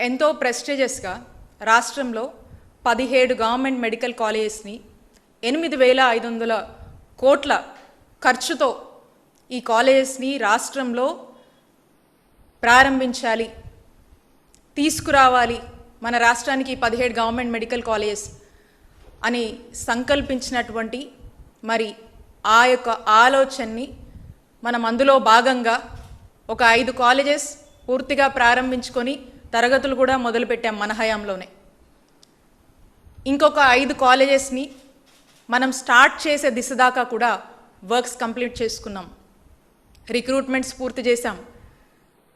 ఎంతో ప్రెస్టీజియస్గా రాష్ట్రంలో పదిహేడు గవర్నమెంట్ మెడికల్ కాలేజెస్ని ఎనిమిది వేల ఐదు వందల కోట్ల ఖర్చుతో ఈ కాలేజెస్ని రాష్ట్రంలో ప్రారంభించాలి తీసుకురావాలి మన రాష్ట్రానికి పదిహేడు గవర్నమెంట్ మెడికల్ కాలేజెస్ అని సంకల్పించినటువంటి మరి ఆ యొక్క ఆలోచనని మనం అందులో భాగంగా ఒక ఐదు కాలేజెస్ పూర్తిగా ప్రారంభించుకొని తరగతులు కూడా మొదలుపెట్టాం మన హయాంలోనే. ఇంకొక ఐదు కాలేజెస్ని మనం స్టార్ట్ చేసే దిశ దాకా కూడా వర్క్స్ కంప్లీట్ చేసుకున్నాం. రిక్రూట్మెంట్స్ పూర్తి చేశాం.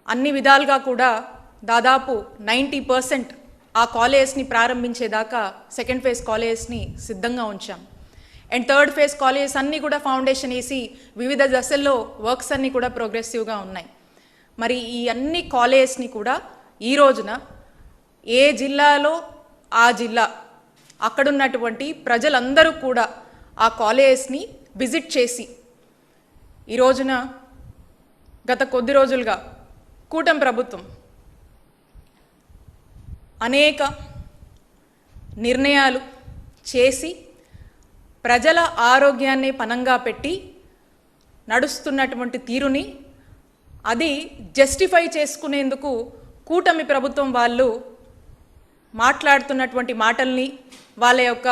అన్ని విధాలుగా కూడా దాదాపు నైంటీ పర్సెంట్ ఆ కాలేజెస్ని ప్రారంభించేదాకా సెకండ్ ఫేజ్ కాలేజెస్ని సిద్ధంగా ఉంచాం. అండ్ థర్డ్ ఫేజ్ కాలేజెస్ అన్నీ కూడా ఫౌండేషన్ వేసి వివిధ దశల్లో వర్క్స్ అన్నీ కూడా ప్రోగ్రెసివ్గా ఉన్నాయి. మరి ఈ అన్ని కాలేజెస్ని కూడా ఈ రోజున ఏ జిల్లాలో ఆ జిల్లా అక్కడున్నటువంటి ప్రజలందరూ కూడా ఆ కాలేజెస్ని విజిట్ చేసి ఈ రోజున గత కొద్ది రోజులుగా కూటమి ప్రభుత్వం అనేక నిర్ణయాలు చేసి ప్రజల ఆరోగ్యాన్ని పనంగా పెట్టి నడుస్తున్నటువంటి తీరుని అది జస్టిఫై చేసుకునేందుకు కూటమి ప్రభుత్వం వాళ్ళు మాట్లాడుతున్నటువంటి మాటల్ని వాళ్ళ యొక్క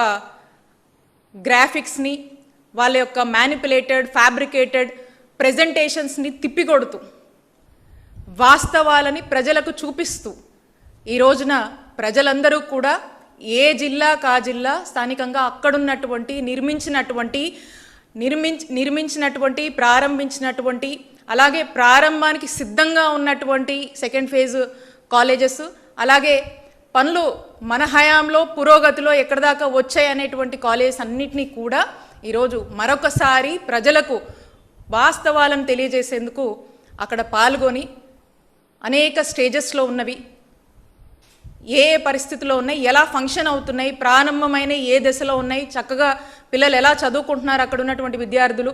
గ్రాఫిక్స్ని వాళ్ళ యొక్క మ్యానిపులేటెడ్ ఫ్యాబ్రికేటెడ్ ప్రజెంటేషన్స్ని తిప్పికొడుతూ వాస్తవాలని ప్రజలకు చూపిస్తూ ఈ రోజున ప్రజలందరూ కూడా ఏ జిల్లా కా జిల్లా స్థానికంగా అక్కడున్నటువంటి నిర్మించినటువంటి నిర్మించి నిర్మించినటువంటి ప్రారంభించినటువంటి అలాగే ప్రారంభానికి సిద్ధంగా ఉన్నటువంటి సెకండ్ ఫేజ్ కాలేజెస్ అలాగే పనులు మన హయాంలో పురోగతిలో ఎక్కడిదాకా వచ్చాయి అనేటువంటి కాలేజెస్ అన్నిటినీ కూడా ఈరోజు మరొకసారి ప్రజలకు వాస్తవాలను తెలియజేసేందుకు అక్కడ పాల్గొని అనేక స్టేజెస్లో ఉన్నవి. ఏ ఏ పరిస్థితిలో ఉన్నాయి ఎలా ఫంక్షన్ అవుతున్నాయి ప్రారంభమైన ఏ దశలో ఉన్నాయి చక్కగా పిల్లలు ఎలా చదువుకుంటున్నారు అక్కడ ఉన్నటువంటి విద్యార్థులు.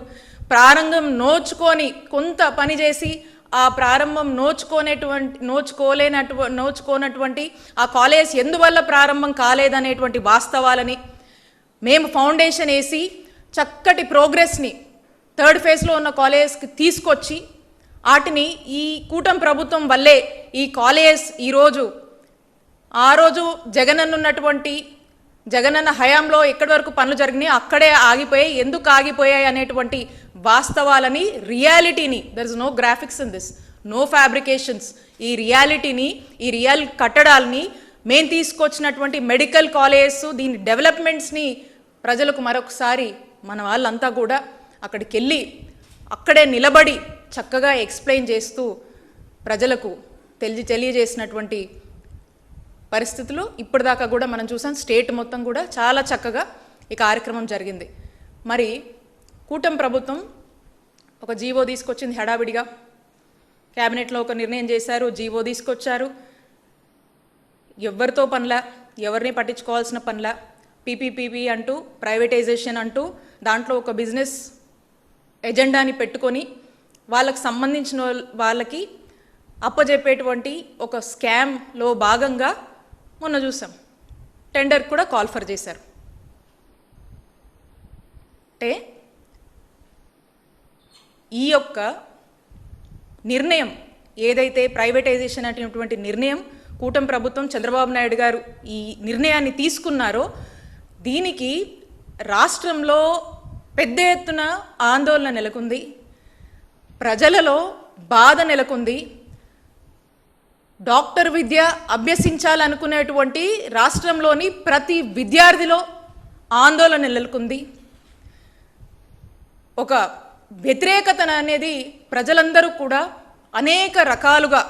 ప్రారంభం నోచుకొని కొంత పని చేసి ఆ ప్రారంభం నోచుకోనేటువంటి నోచుకోలేనటు నోచుకోనటువంటి ఆ కాలేజ్ ఎందువల్ల ప్రారంభం కాలేదనేటువంటి వాస్తవాలని మేము ఫౌండేషన్ వేసి చక్కటి ప్రోగ్రెస్ని థర్డ్ ఫేజ్లో ఉన్న కాలేజ్కి తీసుకొచ్చి వాటిని ఈ కూటమి ప్రభుత్వం వల్లే ఈ కాలేజ్ ఈరోజు ఆ రోజు జగనన్నున్నటువంటి జగనన్న హయాంలో ఎక్కడి వరకు పనులు జరిగినాయి అక్కడే ఆగిపోయాయి ఎందుకు ఆగిపోయాయి అనేటువంటి వాస్తవాలని రియాలిటీని there is no graphics in this no fabrications ఈ రియాలిటీని ఈ రియల్ కట్టడాల్ని మేము తీసుకొచ్చినటువంటి మెడికల్ కాలేజెస్ దీని డెవలప్మెంట్స్ని ప్రజలకు మరొకసారి మన వాళ్ళంతా కూడా అక్కడికి వెళ్ళి అక్కడే నిలబడి చక్కగా ఎక్స్ప్లెయిన్ చేస్తూ ప్రజలకు తెలియ తెలియజేసినటువంటి పరిస్థితులు ఇప్పటిదాకా కూడా మనం చూసాం. స్టేట్ మొత్తం కూడా చాలా చక్కగా ఈ కార్యక్రమం జరిగింది. మరి కూటమి ప్రభుత్వం ఒక జీవో తీసుకొచ్చింది హడావిడిగా. క్యాబినెట్లో ఒక నిర్ణయం చేశారు జీవో తీసుకొచ్చారు. ఎవరితో పనిలా ఎవరిని పట్టించుకోవాల్సిన పనిలా పీపీపీపీ అంటూ ప్రైవేటైజేషన్ అంటూ దాంట్లో ఒక బిజినెస్ ఎజెండాని పెట్టుకొని వాళ్ళకు సంబంధించిన వాళ్ళకి అప్పజెప్పేటువంటి ఒక స్కామ్లో భాగంగా మొన్న చూసాం. టెండర్ కూడా కాల్ఫర్ చేశారు. అంటే ఈ యొక్క నిర్ణయం ఏదైతే ప్రైవేటైజేషన్ అనేటువంటి నిర్ణయం కూటమి ప్రభుత్వం చంద్రబాబు నాయుడు గారు ఈ నిర్ణయాన్ని తీసుకున్నారో దీనికి రాష్ట్రంలో పెద్ద ఎత్తున ఆందోళన నెలకొంది. ప్రజలలో బాధ నెలకొంది. డాక్టర్ విద్య అభ్యసించాలనుకునేటువంటి రాష్ట్రంలోని ప్రతి విద్యార్థిలో ఆందోళన నెలకొంది. ఒక వ్యతిరేకత అనేది ప్రజలందరూ కూడా అనేక రకాలుగా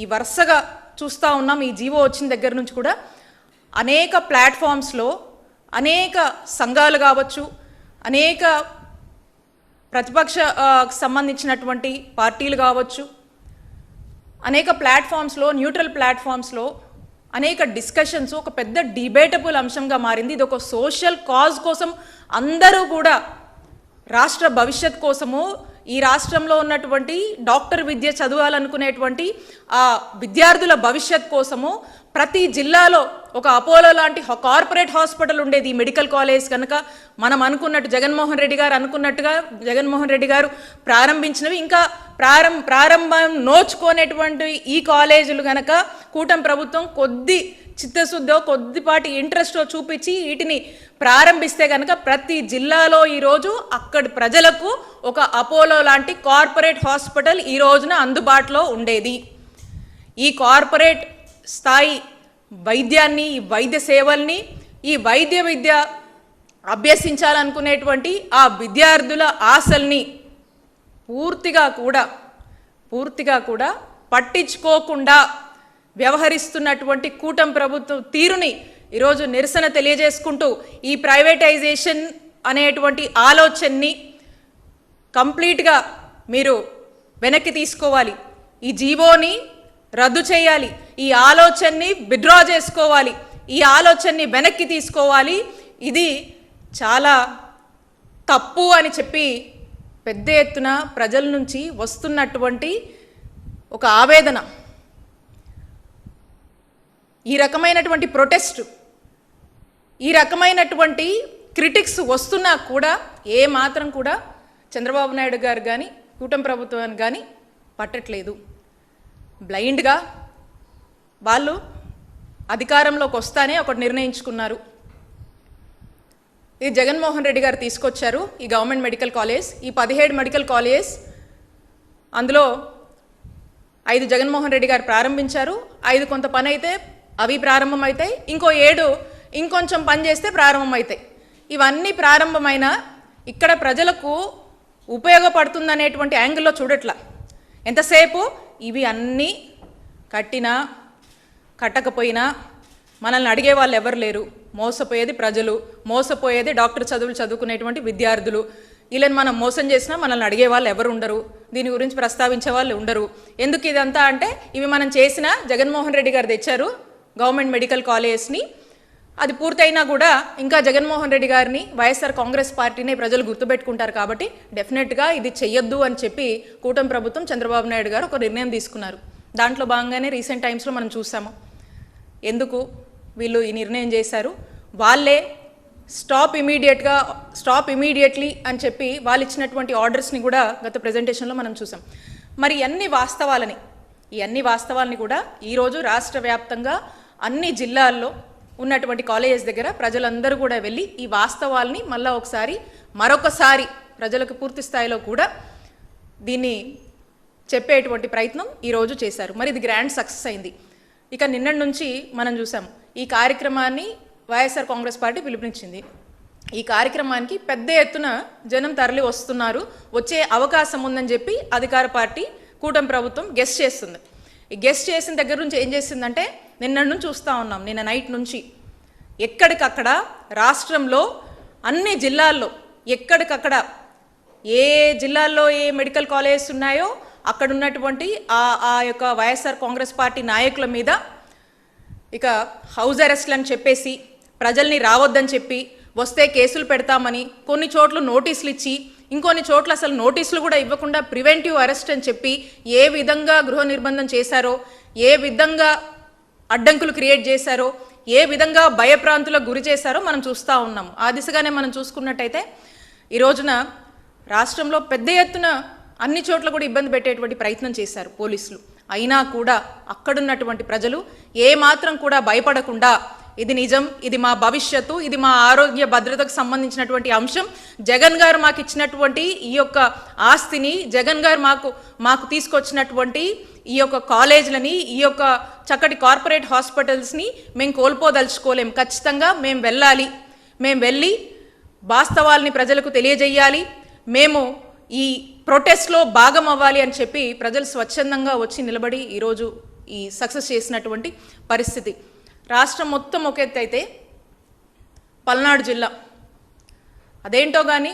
ఈ వరుసగా చూస్తూ ఉన్నాం. ఈ జీవో వచ్చిన దగ్గర నుంచి కూడా అనేక ప్లాట్ఫామ్స్లో అనేక సంఘాలు కావచ్చు అనేక ప్రతిపక్ష సంబంధించినటువంటి పార్టీలు కావచ్చు అనేక ప్లాట్ఫామ్స్లో న్యూట్రల్ ప్లాట్ఫామ్స్లో అనేక డిస్కషన్స్ ఒక పెద్ద డిబేటబుల్ అంశంగా మారింది. ఇది ఒక సోషల్ కాజ్ కోసం అందరూ కూడా రాష్ట్ర భవిష్యత్ కోసము ఈ రాష్ట్రంలో ఉన్నటువంటి డాక్టర్ విద్య చదవాలనుకునేటువంటి ఆ విద్యార్థుల భవిష్యత్ కోసము ప్రతి జిల్లాలో ఒక అపోలో లాంటి కార్పొరేట్ హాస్పిటల్ ఉండేది ఈ మెడికల్ కాలేజ్ కనుక. మనం అనుకున్నట్టు జగన్మోహన్ రెడ్డి గారు అనుకున్నట్టుగా జగన్మోహన్ రెడ్డి గారు ప్రారంభించినవి. ఇంకా ప్రారంభ ప్రారంభం నోచుకోనేటువంటి ఈ కాలేజీలు కనుక కూటమి ప్రభుత్వం కొద్ది చిత్తశుద్ధో కొద్దిపాటి ఇంట్రెస్టో చూపించి వీటిని ప్రారంభిస్తే కనుక ప్రతి జిల్లాలో ఈరోజు అక్కడి ప్రజలకు ఒక అపోలో లాంటి కార్పొరేట్ హాస్పిటల్ ఈ రోజున అందుబాటులో ఉండేది. ఈ కార్పొరేట్ స్థాయి వైద్యాన్ని ఈ వైద్య సేవల్ని ఈ వైద్య విద్య అభ్యసించాలనుకునేటువంటి ఆ విద్యార్థుల ఆశల్ని పూర్తిగా కూడా పూర్తిగా కూడా పట్టించుకోకుండా వ్యవహరిస్తున్నటువంటి కూటం ప్రభుత్వం తీరుని ఈరోజు నిరసన తెలియజేసుకుంటూ ఈ ప్రైవేటైజేషన్ అనేటువంటి ఆలోచనని కంప్లీట్గా మీరు వెనక్కి తీసుకోవాలి. ఈ జీవోని రద్దు చేయాలి. ఈ ఆలోచనని విడ్రా చేసుకోవాలి. ఈ ఆలోచనని వెనక్కి తీసుకోవాలి. ఇది చాలా తప్పు అని చెప్పి పెద్ద ఎత్తున ప్రజల నుంచి వస్తున్నటువంటి ఒక ఆవేదన. ఈ రకమైనటువంటి ప్రొటెస్ట్ ఈ రకమైనటువంటి క్రిటిక్స్ వస్తున్నా కూడా ఏ మాత్రం కూడా చంద్రబాబు నాయుడు గారు కానీ కూటమి ప్రభుత్వాన్ని కానీ పట్టట్లేదు. బ్లైండ్గా వాళ్ళు అధికారంలోకి వస్తానే ఒకటి నిర్ణయించుకున్నారు. ఇది జగన్మోహన్ రెడ్డి గారు తీసుకొచ్చారు ఈ గవర్నమెంట్ మెడికల్ కాలేజ్. ఈ పదిహేడు మెడికల్ కాలేజ్ అందులో ఐదు జగన్మోహన్ రెడ్డి గారు ప్రారంభించారు. ఐదు కొంత పని అయితే అవి ప్రారంభమవుతాయి ఇంకో ఏడు ఇంకొంచెం పని చేస్తే ప్రారంభమవుతాయి ఇవన్నీ ప్రారంభమైన ఇక్కడ ప్రజలకు ఉపయోగపడుతుందనేటువంటి యాంగిల్లో చూడట్లా. ఎంతసేపు? ఇవి అన్నీ కట్టినా కట్టకపోయినా మనల్ని అడిగే వాళ్ళు ఎవరు లేరు. మోసపోయేది ప్రజలు మోసపోయేది డాక్టర్ చదువులు చదువుకునేటువంటి విద్యార్థులు. వీళ్ళని మనం మోసం చేసినా మనల్ని అడిగే వాళ్ళు ఎవరు ఉండరు. దీని గురించి ప్రస్తావించే వాళ్ళు ఉండరు. ఎందుకు ఇదంతా అంటే ఇవి మనం చేసిన జగన్మోహన్ రెడ్డి గారు తెచ్చారు. గవర్నమెంట్ మెడికల్ కాలేజ్ని అది పూర్తయినా కూడా ఇంకా జగన్మోహన్ రెడ్డి గారిని వైఎస్ఆర్ కాంగ్రెస్ పార్టీని ప్రజలు గుర్తుపెట్టుకుంటారు కాబట్టి డెఫినెట్గా ఇది చెయ్యొద్దు అని చెప్పి కూటమి ప్రభుత్వం చంద్రబాబు నాయుడు గారు ఒక నిర్ణయం తీసుకున్నారు. దాంట్లో భాగంగానే రీసెంట్ టైమ్స్లో మనం చూసాము. ఎందుకు వీళ్ళు ఈ నిర్ణయం చేశారు? వాళ్ళే స్టాప్ ఇమీడియట్గా స్టాప్ ఇమీడియట్లీ అని చెప్పి వాళ్ళు ఇచ్చినటువంటి ఆర్డర్స్ని కూడా గత ప్రజెంటేషన్లో మనం చూసాం. మరి అన్ని వాస్తవాలని ఈ అన్ని వాస్తవాలని కూడా ఈరోజు రాష్ట్ర వ్యాప్తంగా అన్ని జిల్లాల్లో ఉన్నటువంటి కాలేజెస్ దగ్గర ప్రజలందరూ కూడా వెళ్ళి ఈ వాస్తవాల్ని మళ్ళా ఒకసారి మరొకసారి ప్రజలకు పూర్తి స్థాయిలో కూడా దీన్ని చెప్పేటువంటి ప్రయత్నం ఈరోజు చేశారు. మరి ఇది గ్రాండ్ సక్సెస్ అయింది. ఇక నిన్నటి నుంచి మనం చూసాం ఈ కార్యక్రమాన్ని వైఎస్ఆర్ కాంగ్రెస్ పార్టీ పిలుపునిచ్చింది. ఈ కార్యక్రమానికి పెద్ద ఎత్తున జనం తరలి వస్తున్నారు. వచ్చే అవకాశం ఉందని చెప్పి అధికార పార్టీ కూటమి ప్రభుత్వం గెస్ట్ చేస్తుంది. ఈ గెస్ట్ చేసిన దగ్గర నుంచి ఏం చేసిందంటే నిన్న నుంచి చూస్తూ ఉన్నాం నిన్న నైట్ నుంచి. ఎక్కడికక్కడ రాష్ట్రంలో అన్ని జిల్లాల్లో ఎక్కడికక్కడ ఏ జిల్లాల్లో ఏ మెడికల్ కాలేజెస్ ఉన్నాయో అక్కడ ఉన్నటువంటి ఆ ఆ యొక్క వైఎస్ఆర్ కాంగ్రెస్ పార్టీ నాయకుల మీద ఇక హౌస్ అరెస్ట్లు అని చెప్పేసి ప్రజల్ని రావద్దని చెప్పి వస్తే కేసులు పెడతామని కొన్ని చోట్ల నోటీసులు ఇచ్చి ఇంకొన్ని చోట్ల అసలు నోటీసులు కూడా ఇవ్వకుండా ప్రివెంటివ్ అరెస్ట్ అని చెప్పి ఏ విధంగా గృహ నిర్బంధం చేశారో ఏ విధంగా అడ్డంకులు క్రియేట్ చేశారో ఏ విధంగా భయప్రాంతులకు గురి చేశారో మనం చూస్తూ ఉన్నాము. ఆ దిశగానే మనం చూసుకున్నట్టయితే ఈ రోజున రాష్ట్రంలో పెద్ద ఎత్తున అన్ని చోట్ల కూడా ఇబ్బంది పెట్టేటువంటి ప్రయత్నం చేశారు పోలీసులు. అయినా కూడా అక్కడున్నటువంటి ప్రజలు ఏమాత్రం కూడా భయపడకుండా ఇది నిజం ఇది మా భవిష్యత్తు ఇది మా ఆరోగ్య భద్రతకు సంబంధించినటువంటి అంశం. జగన్ గారు మాకు ఇచ్చినటువంటి ఈ యొక్క ఆస్తిని జగన్ గారు మాకు మాకు తీసుకొచ్చినటువంటి ఈ యొక్క కాలేజీలని ఈ యొక్క చక్కటి కార్పొరేట్ హాస్పిటల్స్ని మేము కోల్పోదలుచుకోలేం. ఖచ్చితంగా మేము వెళ్ళాలి. మేము వెళ్ళి వాస్తవాల్ని ప్రజలకు తెలియజేయాలి. మేము ఈ ప్రొటెస్ట్లో భాగం అవ్వాలి అని చెప్పి ప్రజలు స్వచ్ఛందంగా వచ్చి నిలబడి ఈరోజు ఈ సక్సెస్ చేసినటువంటి పరిస్థితి. రాష్ట్రం మొత్తం ఒక ఎత్తు అయితే పల్నాడు జిల్లా. అదేంటో కానీ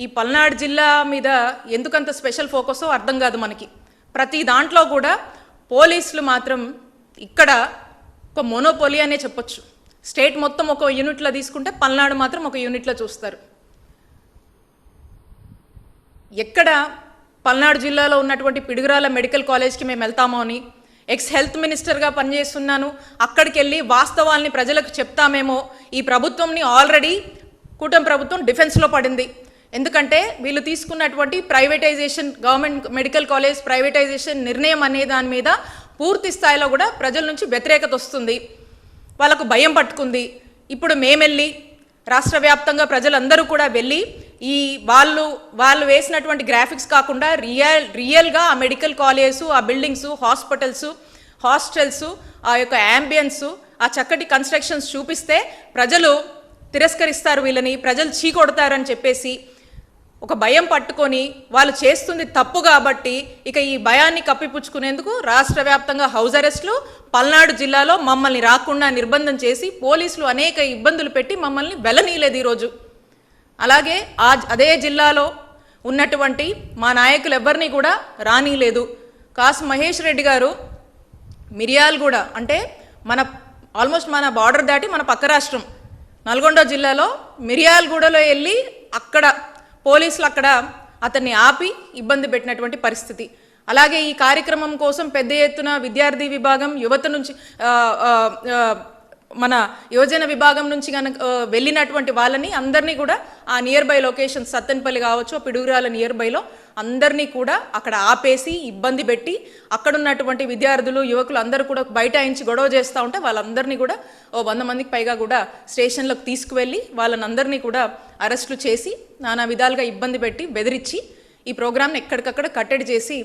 ఈ పల్నాడు జిల్లా మీద ఎందుకంత స్పెషల్ ఫోకసో అర్థం కాదు మనకి. ప్రతి దాంట్లో కూడా పోలీసులు మాత్రం ఇక్కడ ఒక మోనోపోలి అనే చెప్పొచ్చు. స్టేట్ మొత్తం ఒక యూనిట్లో తీసుకుంటే పల్నాడు మాత్రం ఒక యూనిట్లో చూస్తారు. ఎక్కడ పల్నాడు జిల్లాలో ఉన్నటువంటి పిడుగురాల మెడికల్ కాలేజ్కి మేము వెళ్తామో అని ఎక్స్ హెల్త్ మినిస్టర్గా పనిచేస్తున్నాను. అక్కడికి వెళ్ళి వాస్తవాల్ని ప్రజలకు చెప్తామేమో. ఈ ప్రభుత్వంని ఆల్రెడీ కూటమి ప్రభుత్వం డిఫెన్స్లో పడింది. ఎందుకంటే వీళ్ళు తీసుకున్నటువంటి privatisation government medical college privatisation నిర్ణయం అనే దాని మీద పూర్తి స్థాయిలో కూడా ప్రజల నుంచి వ్యతిరేకత వస్తుంది. వాళ్ళకు భయం పట్టుకుంది. ఇప్పుడు మేమెళ్ళి రాష్ట్ర వ్యాప్తంగా ప్రజలందరూ కూడా వెళ్ళి ఈ వాళ్ళు వాళ్ళు వేసినటువంటి గ్రాఫిక్స్ కాకుండా రియల్ రియల్గా ఆ మెడికల్ కాలేజెస్ ఆ బిల్డింగ్స్ హాస్పిటల్స్ హాస్టల్స్ ఆ యొక్క యాంబియన్స్ ఆ చక్కటి కన్స్ట్రక్షన్స్ చూపిస్తే ప్రజలు తిరస్కరిస్తారు వీళ్ళని ప్రజలు చీకొడతారని చెప్పేసి ఒక భయం పట్టుకొని వాళ్ళు చేస్తుంది తప్పు కాబట్టి ఇక ఈ భయాన్ని కప్పిపుచ్చుకునేందుకు రాష్ట్ర వ్యాప్తంగా హౌస్ అరెస్టులు పల్నాడు జిల్లాలో మమ్మల్ని రాకుండా నిర్బంధం చేసి పోలీసులు అనేక ఇబ్బందులు పెట్టి మమ్మల్ని వెలనీయలేదు ఈరోజు. అలాగే ఆ అదే జిల్లాలో ఉన్నటువంటి మా నాయకులు ఎవరిని కూడా రానిలేదు. కాసు మహేష్ రెడ్డి గారు మిరియాలగూడ అంటే మన ఆల్మోస్ట్ మన బార్డర్ దాటి మన పక్క రాష్ట్రం. నల్గొండ జిల్లాలో మిరియాలగూడలో వెళ్ళి అక్కడ పోలీసులు అక్కడ అతన్ని ఆపి ఇబ్బంది పెట్టినటువంటి పరిస్థితి. అలాగే ఈ కార్యక్రమం కోసం పెద్ద ఎత్తున విద్యార్థి విభాగం యువత నుంచి మన యువజన విభాగం నుంచి కనుక వెళ్ళినటువంటి వాళ్ళని అందరినీ కూడా ఆ నియర్ బై లొకేషన్ సత్తెనపల్లి కావచ్చు పిడుగురాల నియర్ బైలో అందరినీ కూడా అక్కడ ఆపేసి ఇబ్బంది పెట్టి అక్కడ ఉన్నటువంటి విద్యార్థులు యువకులు అందరూ కూడా బైఠాయించి గొడవ చేస్తూ ఉంటే వాళ్ళందరినీ కూడా ఓ వంద మందికి పైగా కూడా స్టేషన్లకు తీసుకువెళ్ళి వాళ్ళని అందరినీ కూడా అరెస్టులు చేసి నానా విధాలుగా ఇబ్బంది పెట్టి బెదిరించి ఈ ప్రోగ్రామ్ని ఎక్కడికక్కడ కట్టడి చేసి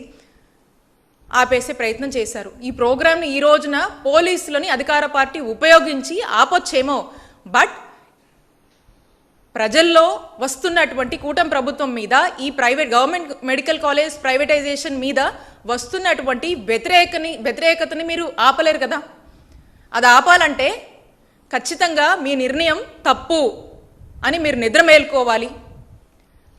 ఆపేసే ప్రయత్నం చేశారు. ఈ ప్రోగ్రామ్ని ఈ రోజున పోలీసులని అధికార పార్టీ ఉపయోగించి ఆపొచ్చేమో. బట్ ప్రజల్లో వస్తున్నటువంటి కూటమి ప్రభుత్వం మీద ఈ private government medical college privatisation మీద వస్తున్నటువంటి వ్యతిరేకని వ్యతిరేకతని మీరు ఆపలేరు కదా. అది ఆపాలంటే ఖచ్చితంగా మీ నిర్ణయం తప్పు అని మీరు నిద్ర మేల్కోవాలి.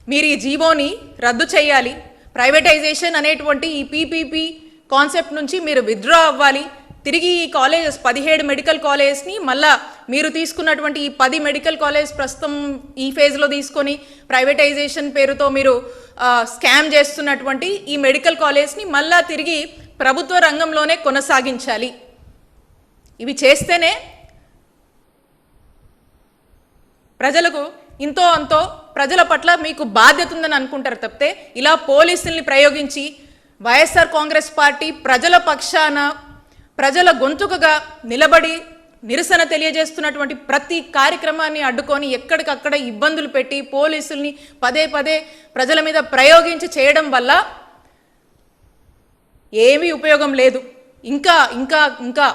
మీరు ఈ జీవోని రద్దు చేయాలి. ప్రైవేటైజేషన్ అనేటువంటి ఈ పీపీపీ కాన్సెప్ట్ నుంచి మీరు విత్డ్రా అవ్వాలి. తిరిగి ఈ కాలేజెస్ పదిహేడు మెడికల్ కాలేజెస్ని మళ్ళా మీరు తీసుకున్నటువంటి ఈ పది మెడికల్ కాలేజ్ ప్రస్తుతం ఈ ఫేజ్లో తీసుకొని ప్రైవేటైజేషన్ పేరుతో మీరు స్కామ్ చేస్తున్నటువంటి ఈ మెడికల్ కాలేజ్ని మళ్ళా తిరిగి ప్రభుత్వ రంగంలోనే కొనసాగించాలి. ఇవి చేస్తేనే ప్రజలకు ఇంతో అంతో ప్రజల పట్ల మీకు బాధ్యత ఉందని అనుకుంటారు తప్పితే ఇలా పోలీసుల్ని ప్రయోగించి వైఎస్ఆర్ కాంగ్రెస్ పార్టీ ప్రజల పక్షాన ప్రజల గొంతుకగా నిలబడి నిరసన తెలియజేస్తున్నటువంటి ప్రతి కార్యక్రమాన్ని అడ్డుకొని ఎక్కడికక్కడ ఇబ్బందులు పెట్టి పోలీసుల్ని పదే పదే ప్రజల మీద ప్రయోగించి చేయడం వల్ల ఏమీ ఉపయోగం లేదు. ఇంకా ఇంకా ఇంకా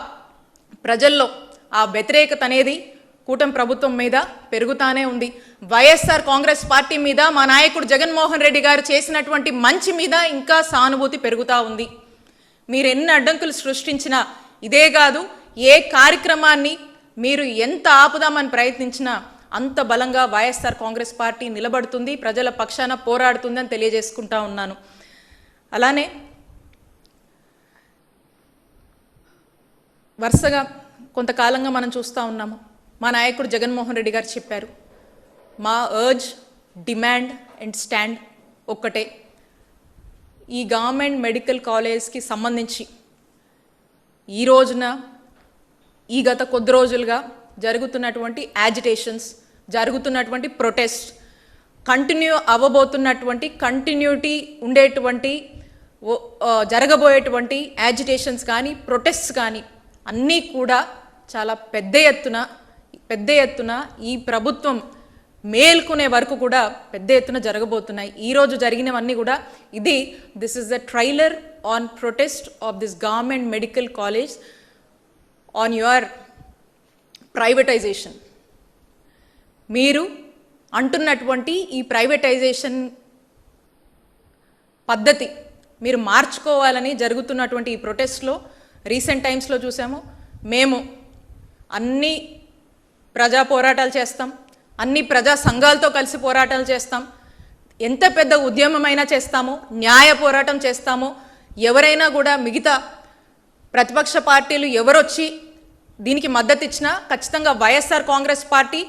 ప్రజల్లో ఆ వ్యతిరేకత అనేది కూటమి ప్రభుత్వం మీద పెరుగుతానే ఉంది. వైఎస్ఆర్ కాంగ్రెస్ పార్టీ మీద మా నాయకుడు జగన్మోహన్ రెడ్డి గారు చేసినటువంటి మంచి మీద ఇంకా సానుభూతి పెరుగుతూ ఉంది. మీరు ఎన్ని అడ్డంకులు సృష్టించినా ఇదే కాదు ఏ కార్యక్రమాన్ని మీరు ఎంత ఆపుదామని ప్రయత్నించినా అంత బలంగా వైఎస్ఆర్ కాంగ్రెస్ పార్టీ నిలబడుతుంది ప్రజల పక్షాన పోరాడుతుందని తెలియజేసుకుంటా ఉన్నాను. అలానే వరుసగా కొంతకాలంగా మనం చూస్తూ ఉన్నాము. మా నాయకుడు జగన్మోహన్ రెడ్డి గారు చెప్పారు మా అర్జ్ డిమాండ్ అండ్ స్టాండ్ ఒక్కటే. ఈ గవర్నమెంట్ మెడికల్ కాలేజ్కి సంబంధించి ఈ రోజున ఈ గత కొద్ది రోజులుగా జరుగుతున్నటువంటి యాజిటేషన్స్ జరుగుతున్నటువంటి ప్రొటెస్ట్ కంటిన్యూ అవ్వబోతున్నటువంటి కంటిన్యూటీ ఉండేటువంటి జరగబోయేటువంటి యాజిటేషన్స్ కానీ ప్రొటెస్ట్స్ కానీ అన్నీ కూడా చాలా పెద్ద ఎత్తున పెద్ద ఎత్తున ఈ ప్రభుత్వం మేల్కొనే వరకు కూడా పెద్ద ఎత్తున జరగబోతున్నాయి. ఈరోజు జరిగినవన్నీ కూడా ఇది this is the trailer on protest of this government medical college on your privatisation మీరు అంటున్నటువంటి ఈ ప్రైవేటైజేషన్ పద్ధతి మీరు మార్చుకోవాలని జరుగుతున్నటువంటి ఈ ప్రొటెస్ట్లో రీసెంట్ టైమ్స్లో చూసాము. మేము అన్ని ప్రజా పోరాటాలు చేస్తాం. అన్ని ప్రజా సంఘాలతో కలిసి పోరాటాలు చేస్తాం. ఎంత పెద్ద ఉద్యమమైనా చేస్తాము. న్యాయ పోరాటం చేస్తాము. ఎవరైనా కూడా మిగతా ప్రతిపక్ష పార్టీలు ఎవరొచ్చి దీనికి మద్దతు ఇచ్చినా ఖచ్చితంగా వైఎస్ఆర్ కాంగ్రెస్ పార్టీ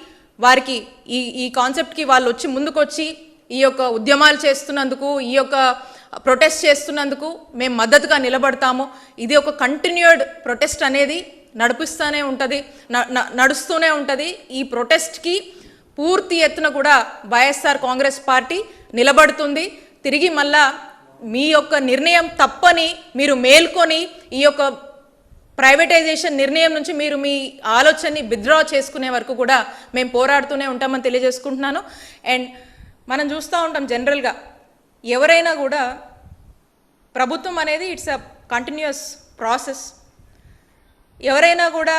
వారికి ఈ ఈ కాన్సెప్ట్కి వాళ్ళు వచ్చి ముందుకొచ్చి ఈ యొక్క ఉద్యమాలు చేస్తున్నందుకు ఈ యొక్క ప్రొటెస్ట్ చేస్తున్నందుకు మేము మద్దతుగా నిలబడతాము. ఇది ఒక కంటిన్యూడ్ ప్రొటెస్ట్ అనేది నడిపిస్తూనే ఉంటుంది న- నడుస్తూనే ఉంటుంది. ఈ ప్రొటెస్ట్కి పూర్తి ఎత్తున కూడా వైఎస్ఆర్ కాంగ్రెస్ పార్టీ నిలబడుతుంది. తిరిగి మళ్ళా మీ యొక్క నిర్ణయం తప్పని మీరు మేల్కొని ఈ యొక్క ప్రైవేటైజేషన్ నిర్ణయం నుంచి మీరు మీ ఆలోచనని విత్డ్రా చేసుకునే వరకు కూడా మేము పోరాడుతూనే ఉంటామని తెలియజేసుకుంటున్నాను. అండ్ మనం చూస్తూ ఉంటాం జనరల్గా ఎవరైనా కూడా ప్రభుత్వం అనేది ఇట్స్ అ కంటిన్యూస్ ప్రాసెస్ ఎవరైనా కూడా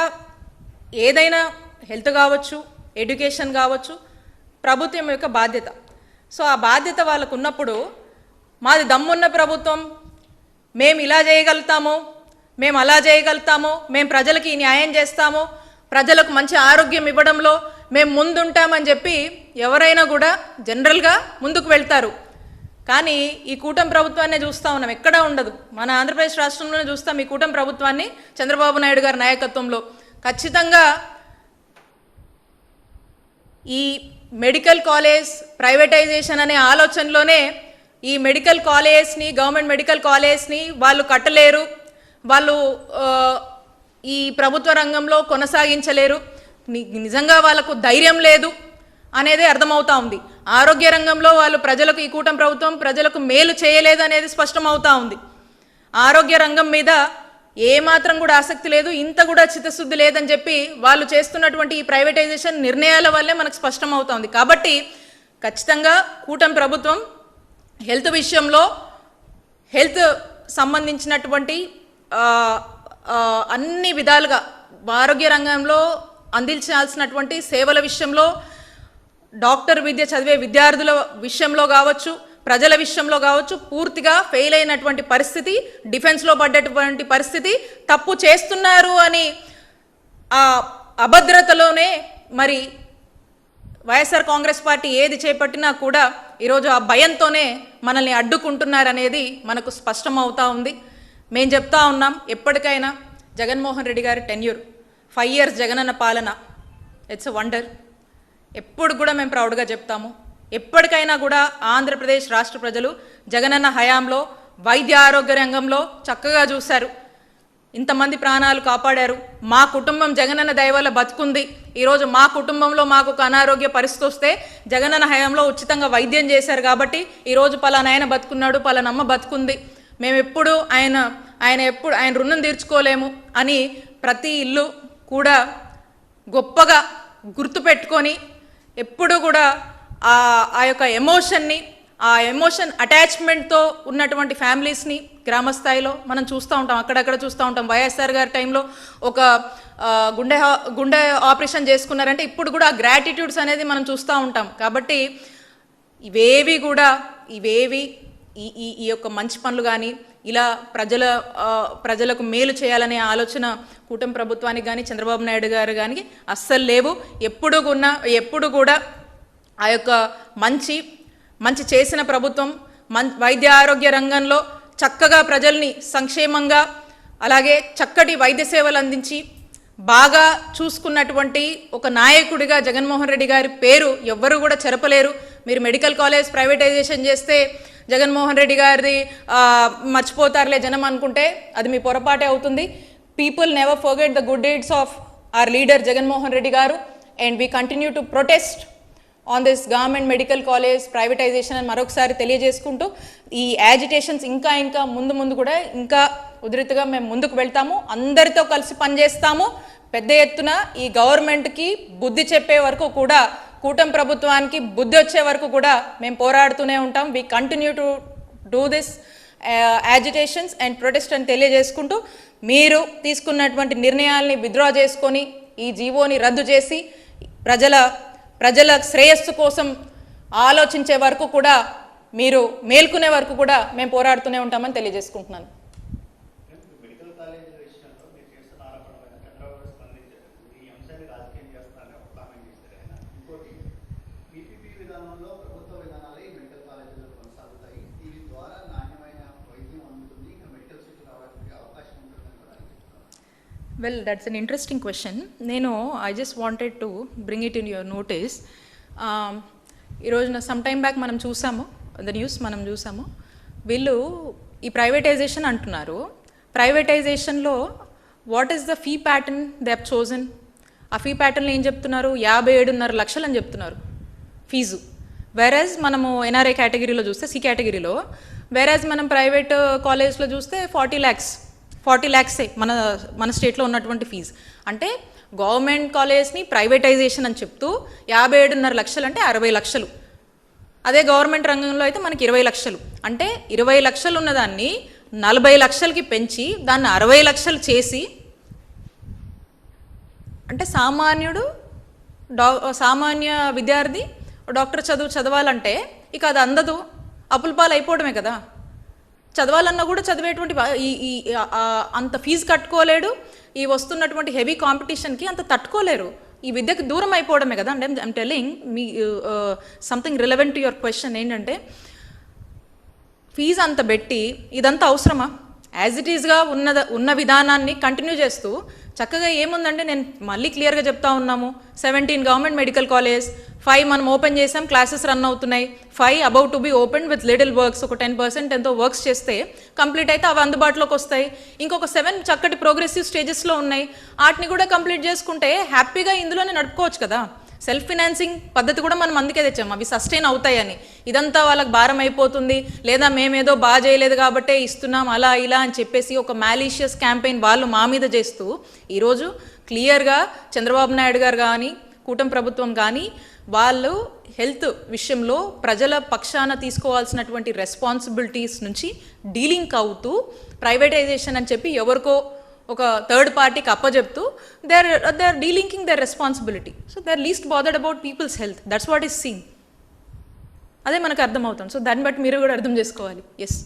ఏదైనా హెల్త్ కావచ్చు ఎడ్యుకేషన్ కావచ్చు ప్రభుత్వం యొక్క బాధ్యత. సో ఆ బాధ్యత వాళ్ళకు ఉన్నప్పుడు మాది దమ్మున్న ప్రభుత్వం మేము ఇలా చేయగలుగుతాము మేము అలా చేయగలుగుతాము మేము ప్రజలకి న్యాయం చేస్తాము ప్రజలకు మంచి ఆరోగ్యం ఇవ్వడంలో మేము ముందుంటామని చెప్పి ఎవరైనా కూడా జనరల్గా ముందుకు వెళ్తారు. కానీ ఈ కూటమి ప్రభుత్వాన్ని చూస్తూ ఉన్నాం. ఎక్కడా ఉండదు. మన ఆంధ్రప్రదేశ్ రాష్ట్రంలోనే చూస్తాం ఈ కూటమి ప్రభుత్వాన్ని చంద్రబాబు నాయుడు గారి నాయకత్వంలో. ఖచ్చితంగా ఈ మెడికల్ కాలేజ్ ప్రైవేటైజేషన్ అనే ఆలోచనలోనే ఈ మెడికల్ కాలేజ్ని గవర్నమెంట్ మెడికల్ కాలేజ్ని వాళ్ళు కట్టలేరు. వాళ్ళు ఈ ప్రభుత్వ రంగంలో కొనసాగించలేరు. ని- నిజంగా వాళ్ళకు ధైర్యం లేదు అనేది అర్థమవుతా ఉంది. ఆరోగ్య రంగంలో వాళ్ళు ప్రజలకు ఈ కూటమి ప్రభుత్వం ప్రజలకు మేలు చేయలేదు అనేది స్పష్టమవుతా ఉంది. ఆరోగ్య రంగం మీద ఏ మాత్రం కూడా ఆసక్తి లేదు ఇంత కూడా చిత్తశుద్ధి లేదని చెప్పి వాళ్ళు చేస్తున్నటువంటి ఈ ప్రైవేటైజేషన్ నిర్ణయాల వల్లే మనకు స్పష్టం అవుతోంది కాబట్టి ఖచ్చితంగా కూటమి ప్రభుత్వం హెల్త్ విషయంలో హెల్త్ సంబంధించినటువంటి అన్ని విధాలుగా ఆరోగ్య రంగంలో అందించాల్సినటువంటి సేవల విషయంలో డాక్టర్ విద్య చదివే విద్యార్థుల విషయంలో కావచ్చు ప్రజల విషయంలో కావచ్చు పూర్తిగా ఫెయిల్ అయినటువంటి పరిస్థితి డిఫెన్స్లో పడ్డటువంటి పరిస్థితి తప్పు చేస్తున్నారు అని ఆ అభద్రతలోనే మరి వైఎస్ఆర్ కాంగ్రెస్ పార్టీ ఏది చేపట్టినా కూడా ఈరోజు ఆ భయంతోనే మనల్ని అడ్డుకుంటున్నారనేది మనకు స్పష్టం అవుతా ఉంది. మేము చెప్తా ఉన్నాం ఎప్పటికైనా జగన్మోహన్ రెడ్డి గారి టెన్యూర్ ఫైవ్ ఇయర్స్ జగనన్న పాలన. ఇట్స్ వండర్ ఎప్పుడు కూడా మేము ప్రౌడ్గా చెప్తాము. ఎప్పటికైనా కూడా ఆంధ్రప్రదేశ్ రాష్ట్ర ప్రజలు జగనన్న హయాంలో వైద్య ఆరోగ్య రంగంలో చక్కగా చూశారు. ఇంతమంది ప్రాణాలు కాపాడారు. మా కుటుంబం జగనన్న దయవల్ల బతుకుంది. ఈరోజు మా కుటుంబంలో మాకు ఒక అనారోగ్య పరిస్థితి వస్తే జగనన్న హయాంలో ఉచితంగా వైద్యం చేశారు కాబట్టి ఈరోజు పలానాయన బతుకున్నాడు పలానమ్మ బతుకుంది. మేము ఎప్పుడు ఆయన ఆయన ఎప్పుడు ఆయన రుణం తీర్చుకోలేము అని ప్రతి ఇల్లు కూడా గొప్పగా గుర్తుపెట్టుకొని ఎప్పుడు కూడా ఆ ఆ యొక్క ఎమోషన్ని ఆ ఎమోషన్ అటాచ్మెంట్తో ఉన్నటువంటి ఫ్యామిలీస్ని గ్రామస్థాయిలో మనం చూస్తూ ఉంటాం అక్కడక్కడ చూస్తూ ఉంటాం. వైఎస్ఆర్ గారి టైంలో ఒక గుండె గుండె ఆపరేషన్ చేసుకున్నారంటే ఇప్పుడు కూడా ఆ గ్రాటిట్యూడ్స్ అనేది మనం చూస్తూ ఉంటాం. కాబట్టి ఇవేవి కూడా ఇవేవి ఈ ఈ ఈ యొక్క మంచి పనులు కానీ ఇలా ప్రజల ప్రజలకు మేలు చేయాలనే ఆలోచన కూటమి ప్రభుత్వానికి కానీ చంద్రబాబు నాయుడు గారు కానీ అస్సలు లేవు. ఎప్పుడు కూడా ఎప్పుడు కూడా ఆ యొక్క మంచి మంచి చేసిన ప్రభుత్వం మన్ వైద్య ఆరోగ్య రంగంలో చక్కగా ప్రజల్ని సంక్షేమంగా అలాగే చక్కటి వైద్య సేవలు అందించి బాగా చూసుకున్నటువంటి ఒక నాయకుడిగా జగన్మోహన్ రెడ్డి గారి పేరు ఎవ్వరూ కూడా చెరపలేరు. మీరు మెడికల్ కాలేజ్ ప్రైవేటైజేషన్ చేస్తే జగన్మోహన్ రెడ్డి గారిది మర్చిపోతారులే జనం అనుకుంటే అది మీ పొరపాటే అవుతుంది. People never forget the good deeds of our leader Jaganmohan Reddy garu. And we continue to protest on this government medical college privatisation అని మరొకసారి తెలియజేసుకుంటూ ఈ యాజిటేషన్స్ ఇంకా ఇంకా ముందు ముందు కూడా ఇంకా ఉధృతిగా మేము ముందుకు వెళ్తాము. అందరితో కలిసి పనిచేస్తాము. పెద్ద ఎత్తున ఈ గవర్నమెంట్కి బుద్ధి చెప్పే వరకు కూడా కూటమి ప్రభుత్వానికి బుద్ధి వచ్చే వరకు కూడా మేము పోరాడుతూనే ఉంటాం. We continue to do this agitations and protest అని తెలియజేసుకుంటూ మీరు తీసుకున్నటువంటి నిర్ణయాల్ని విత్డ్రా చేసుకొని ఈ జీవోని రద్దు చేసి ప్రజల ప్రజల శ్రేయస్సు కోసం ఆలోచించే వరకు కూడా మీరు మేల్కొనే వరకు కూడా మేము పోరాడుతూనే ఉంటామని తెలియజేసుకుంటున్నాను మెడికల్ కాలేజీల విషయంలో మీరు చేస్తున్న ఆరోపణ పైన చంద్రబాబు గారు స్పందించారు ఈ అంశాన్ని రాజకీయం చేస్తారని ఒక కామెంట్ చేశారు ఆయన ఇంకోటి పీపీపీ విధానంలో ప్రభుత్వ విధానాలే ఈ మెడికల్ కాలేజీలో కొనసాగుతాయి దీని ద్వారా నాణ్యమైన వైద్యం అందుతుంది ఇంకా మెడికల్ సీట్లు రావడానికి అవకాశం ఉంటుందని కూడా ఆయన చెప్తున్నారు well that's an interesting question నేను I just wanted to bring it in your notice ఈరోజున సమ్ టైమ్ బ్యాక్ మనం చూసాము ద న్యూస్ మనం చూసాము. వీళ్ళు ఈ ప్రైవేటైజేషన్ అంటున్నారు. ప్రైవేటైజేషన్లో what is the fee pattern they హ్ చోజన్ ఆ ఫీ ప్యాటర్న్లో ఏం చెప్తున్నారు? యాభై ఏడున్నర లక్షలు అని చెప్తున్నారు ఫీజు వెరాజ్ మనము ఎన్ఆర్ఐ కేటగిరీలో చూస్తే సి కేటగిరీలో వెరాజ్ మనం ప్రైవేట్ కాలేజ్లో uh, చూస్తే ఫార్టీ ల్యాక్స్ ఫార్టీ ల్యాక్సే మన మన స్టేట్లో ఉన్నటువంటి ఫీజు. అంటే గవర్నమెంట్ కాలేజ్ని ప్రైవేటైజేషన్ అని చెప్తూ యాభై ఏడున్నర లక్షలు అంటే అరవై లక్షలు. అదే గవర్నమెంట్ రంగంలో అయితే మనకి ఇరవై లక్షలు. అంటే ఇరవై లక్షలు ఉన్నదాన్ని నలభై లక్షలకి పెంచి దాన్ని అరవై లక్షలు చేసి అంటే సామాన్యుడు డా సామాన్య విద్యార్థి డాక్టర్ చదువు చదవాలంటే ఇక అది అందదు. అప్పుల పాలు అయిపోవడమే కదా. చదవాలన్నా కూడా చదివేటువంటి ఈ అంత ఫీజు కట్టుకోలేడు. ఈ వస్తున్నటువంటి హెవీ కాంపిటీషన్కి అంత తట్టుకోలేరు. ఈ విద్యకు దూరం అయిపోవడమే కదా. అంటే I'm telling me something relevant your question ఏంటంటే ఫీజు అంత పెట్టి ఇదంతా అవసరమా? యాజ్ ఇట్ ఈస్గా ఉన్న ఉన్న విధానాన్ని కంటిన్యూ చేస్తూ చక్కగా ఏముందంటే నేను మళ్ళీ క్లియర్గా చెప్తా ఉన్నాము. Seventeen government medical college five మనం ఓపెన్ చేసాం క్లాసెస్ రన్ అవుతున్నాయి. Five about to be open with little works ఒక టెన్ పర్సెంట్ ఎంతో వర్క్స్ చేస్తే కంప్లీట్ అయితే అవి అందుబాటులోకి వస్తాయి. ఇంకొక సెవెన్ చక్కటి ప్రోగ్రెసివ్ స్టేజెస్లో ఉన్నాయి. వాటిని కూడా కంప్లీట్ చేసుకుంటే హ్యాపీగా ఇందులోనే నడుపుకోవచ్చు కదా? సెల్ఫ్ ఫినాన్సింగ్ పద్ధతి కూడా మనం అందుకే తెచ్చాం. అవి సస్టైన్ అవుతాయని. ఇదంతా వాళ్ళకి భారం అయిపోతుంది. లేదా మేమేదో బాగా చేయలేదు కాబట్టే ఇస్తున్నాం అలా ఇలా అని చెప్పేసి ఒక మ్యాలీషియస్ క్యాంపెయిన్ వాళ్ళు మా మీద చేస్తూ ఈరోజు క్లియర్గా చంద్రబాబు నాయుడు గారు కానీ కూటమి ప్రభుత్వం కానీ వాళ్ళు హెల్త్ విషయంలో ప్రజల పక్షాన తీసుకోవాల్సినటువంటి రెస్పాన్సిబిలిటీస్ నుంచి డీలింగ్ అవుతూ ప్రైవేటైజేషన్ అని చెప్పి ఎవరికో ఒక థర్డ్ పార్టీకి అప్పచెప్తూ they are they are delinking their responsibility so they are least bothered about people's health that's what is seen అదే మనకు అర్థమవుతుంది. సో దాన్ని బట్టి మీరు కూడా అర్థం చేసుకోవాలి. ఎస్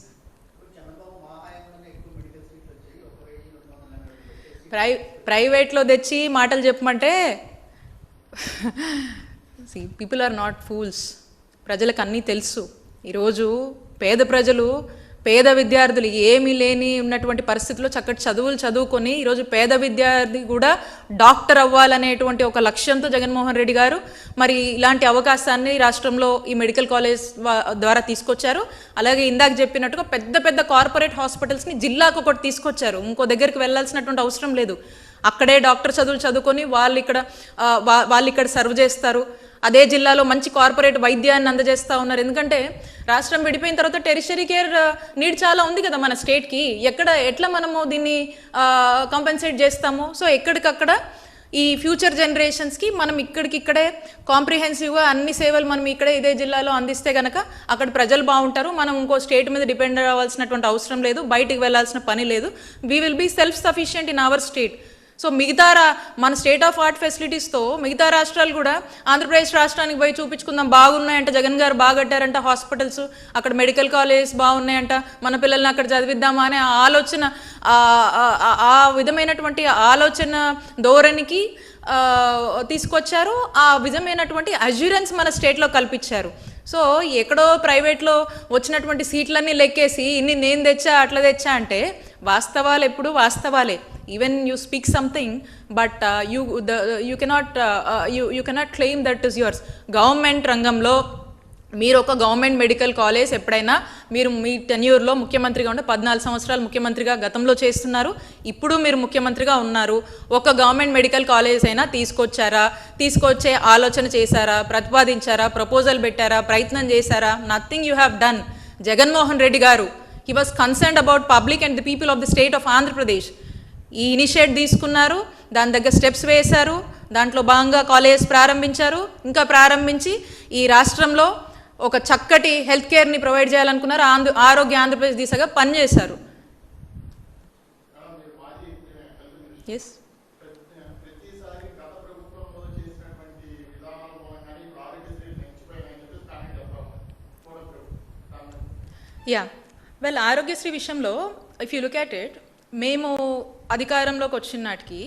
ప్రై ప్రైవేట్లో తెచ్చి మాటలు చెప్పమంటే see people are not fools ప్రజలకు అన్నీ తెలుసు. ఈరోజు పేద ప్రజలు పేద విద్యార్థులు ఏమీ లేని ఉన్నటువంటి పరిస్థితుల్లో చక్కటి చదువులు చదువుకొని ఈరోజు పేద విద్యార్థి కూడా డాక్టర్ అవ్వాలనేటువంటి ఒక లక్ష్యంతో జగన్మోహన్ రెడ్డి గారు మరి ఇలాంటి అవకాశాన్ని రాష్ట్రంలో ఈ మెడికల్ కాలేజ్ ద్వారా తీసుకొచ్చారు. అలాగే ఇందాక చెప్పినట్టుగా పెద్ద పెద్ద కార్పొరేట్ హాస్పిటల్స్ని జిల్లాకు ఒకటి తీసుకొచ్చారు. ఇంకో దగ్గరికి వెళ్ళాల్సినటువంటి అవసరం లేదు. అక్కడే డాక్టర్ చదువులు చదువుకొని వాళ్ళు ఇక్కడ వాళ్ళు ఇక్కడ సర్వ్ చేస్తారు. అదే జిల్లాలో మంచి కార్పొరేట్ వైద్యాన్ని అందజేస్తూ ఉన్నారు. ఎందుకంటే రాష్ట్రం విడిపోయిన తర్వాత టెరిషరీ కేర్ నీడ్ చాలా ఉంది కదా మన స్టేట్కి. ఎక్కడ ఎట్లా మనము దీన్ని కాంపెన్సేట్ చేస్తాము? సో ఎక్కడికక్కడ ఈ ఫ్యూచర్ జనరేషన్స్కి మనం ఇక్కడికి ఇక్కడే కాంప్రిహెన్సివ్గా అన్ని సేవలు మనం ఇక్కడే ఇదే జిల్లాలో అందిస్తే కనుక అక్కడ ప్రజలు బాగుంటారు. మనం ఇంకో స్టేట్ మీద డిపెండ్ అవ్వాల్సినటువంటి అవసరం లేదు. బయటికి వెళ్ళాల్సిన పని లేదు. We will be self sufficient in our state so మిగతా రా మన స్టేట్ ఆఫ్ ఆర్ట్ ఫెసిలిటీస్తో మిగతా రాష్ట్రాలు కూడా ఆంధ్రప్రదేశ్ రాష్ట్రానికి పోయి చూపించుకుందాం బాగున్నాయంట. జగన్ గారు బాగా కట్టారంట హాస్పిటల్స్. అక్కడ మెడికల్ కాలేజ్ బాగున్నాయంట. మన పిల్లల్ని అక్కడ చదివిద్దామా అనే ఆలోచన ఆ- విధమైనటువంటి ఆలోచన ధోరణికి తీసుకొచ్చారు. ఆ విధమైనటువంటి అజ్యూరెన్స్ మన స్టేట్లో కల్పించారు. సో ఎక్కడో ప్రైవేట్లో వచ్చినటువంటి సీట్లన్నీ లెక్కేసి ఇన్ని నేను తెచ్చా అట్లా తెచ్చా అంటే వాస్తవాలు ఎప్పుడు వాస్తవాలే. Even you speak something but you the you cannot you you cannot claim that is yours government రంగంలో మీరు ఒక గవర్నమెంట్ మెడికల్ కాలేజ్ ఎప్పుడైనా మీరు మీ టెన్యూర్లో ముఖ్యమంత్రిగా ఉంటే పద్నాలుగు సంవత్సరాలు ముఖ్యమంత్రిగా గతంలో చేస్తున్నారు. ఇప్పుడు మీరు ముఖ్యమంత్రిగా ఉన్నారు. ఒక గవర్నమెంట్ మెడికల్ కాలేజ్ అయినా తీసుకొచ్చారా? తీసుకొచ్చే ఆలోచన చేశారా? ప్రతిపాదించారా? ప్రపోజల్ పెట్టారా? ప్రయత్నం చేశారా? Nothing you have done Jaganmohan Reddy garu he was concerned about public and the people of the state of Andhra Pradesh ఈ ఇనిషియేట్ తీసుకున్నారు దాని దగ్గర స్టెప్స్ వేశారు దాంట్లో భాగంగా కాలేజ్ ప్రారంభించారు. ఇంకా ప్రారంభించి ఈ రాష్ట్రంలో ఒక చక్కటి హెల్త్ కేర్ని ప్రొవైడ్ చేయాలనుకున్నారు. ఆంధ్ర ఆరోగ్య ఆంధ్రప్రదేశ్ దిశగా పనిచేశారు. ఎస్ యా వెల్ ఆరోగ్యశ్రీ విషయంలో if you look at it మేము అధికారంలోకి వచ్చిన నాటికి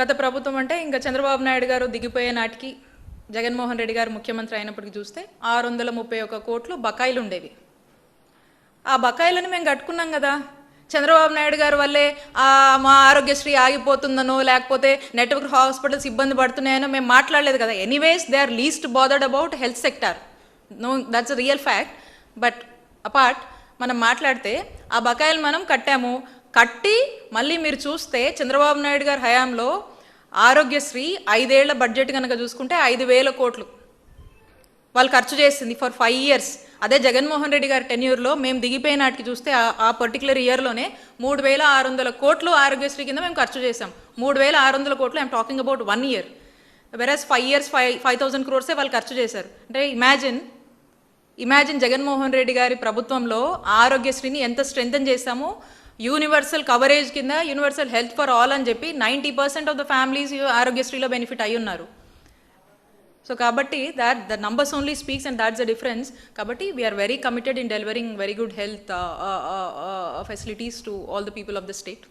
గత ప్రభుత్వం అంటే ఇంకా చంద్రబాబు నాయుడు గారు దిగిపోయే నాటికి జగన్మోహన్ రెడ్డి గారు ముఖ్యమంత్రి అయినప్పటికీ చూస్తే ఆరు వందల ముప్పై ఒక కోట్లు బకాయిలు ఉండేవి. ఆ బకాయిలను మేము కట్టుకున్నాం కదా. చంద్రబాబు నాయుడు గారి వల్లే మా ఆరోగ్యశ్రీ ఆగిపోతుందనో లేకపోతే నెట్వర్క్ హాస్పిటల్స్ ఇబ్బంది పడుతున్నాయనో మేము మాట్లాడలేదు కదా. Anyways they are least bothered about health sector no that's real fact but apart మనం మాట్లాడితే ఆ బకాయిలు మనం కట్టాము. కట్టి మళ్ళీ మీరు చూస్తే చంద్రబాబు నాయుడు గారి హయాంలో ఆరోగ్యశ్రీ ఐదేళ్ళ బడ్జెట్ కనుక చూసుకుంటే ఐదు వేల కోట్లు వాళ్ళు ఖర్చు చేసింది ఫర్ ఫైవ్ ఇయర్స్. అదే జగన్మోహన్ రెడ్డి గారి టెన్యూర్లో మేము దిగిపోయిన నాటికి చూస్తే ఆ- పర్టికులర్ ఇయర్లోనే మూడు వేల ఆరు వందల కోట్లు ఆరోగ్యశ్రీ కింద మేము ఖర్చు చేసాం మూడు వేల ఆరు వందల కోట్లు I'm talking about one year average five years five five thousand క్రోర్సే వాళ్ళు ఖర్చు చేశారు. అంటే ఇమాజిన్ ఇమాజిన్ జగన్మోహన్ రెడ్డి గారి ప్రభుత్వంలో ఆరోగ్యశ్రీని ఎంత స్ట్రెంగ్తన్ చేశామో యూనివర్సల్ కవరేజ్ కింద యూనివర్సల్ హెల్త్ ఫర్ ఆల్ అని చెప్పి ninety percent of the families ఆరోగ్యశ్రీలో బెనిఫిట్ అయి ఉన్నారు. సో కాబట్టి that the numbers only speaks and that's the difference కాబట్టి we are very committed in delivering very good health facilities to all the people of the state